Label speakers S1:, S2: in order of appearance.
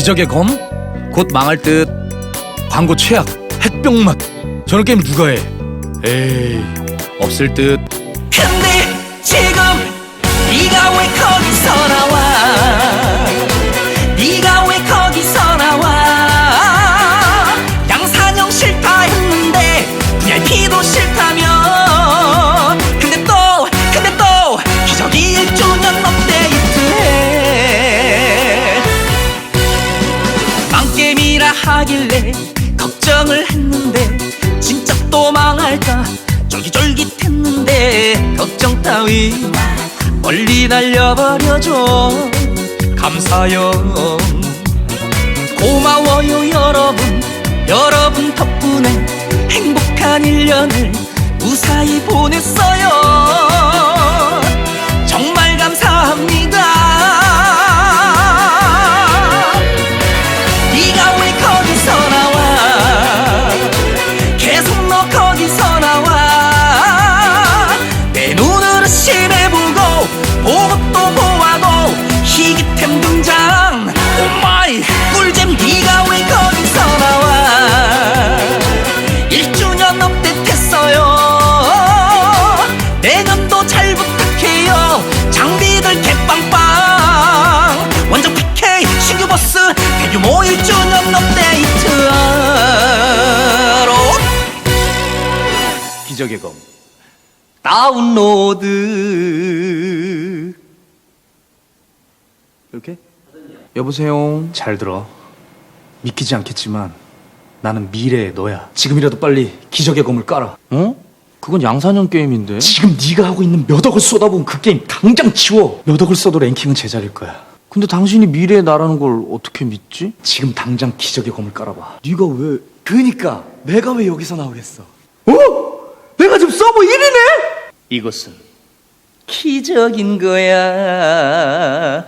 S1: 기적의 검? 곧 망할 듯 광고 최악 핵병맛 저런 게임 누가 해 에이 없을 듯
S2: 근데 하길래 걱정을 했는데 진짜 또 망할까 쫄깃쫄깃했는데 걱정 따위 멀리 날려버려줘. 감사요. 고마워요 여러분. 여러분 덕분에 행복한 1년을 무사히 보냈어요 1주년 업데이트하러
S1: 기적의 검.
S2: 다운로드.
S1: 이렇게? 여보세요? 잘 들어. 믿기지 않겠지만 나는 미래의 너야. 지금이라도 빨리 기적의 검을 깔아.
S3: 어? 그건 양산형 게임인데.
S1: 지금 네가 하고 있는 몇 억을 쏟아부은 그 게임 당장 치워. 몇 억을 써도 랭킹은 제자리일 거야
S3: 근데 당신이 미래의 나라는 걸 어떻게 믿지?
S1: 지금 당장 기적의 검을 깔아봐 네가 왜 그니까 내가 왜 여기서 나오겠어 어? 내가 지금 서버 1위네?
S2: 이것은 기적인 거야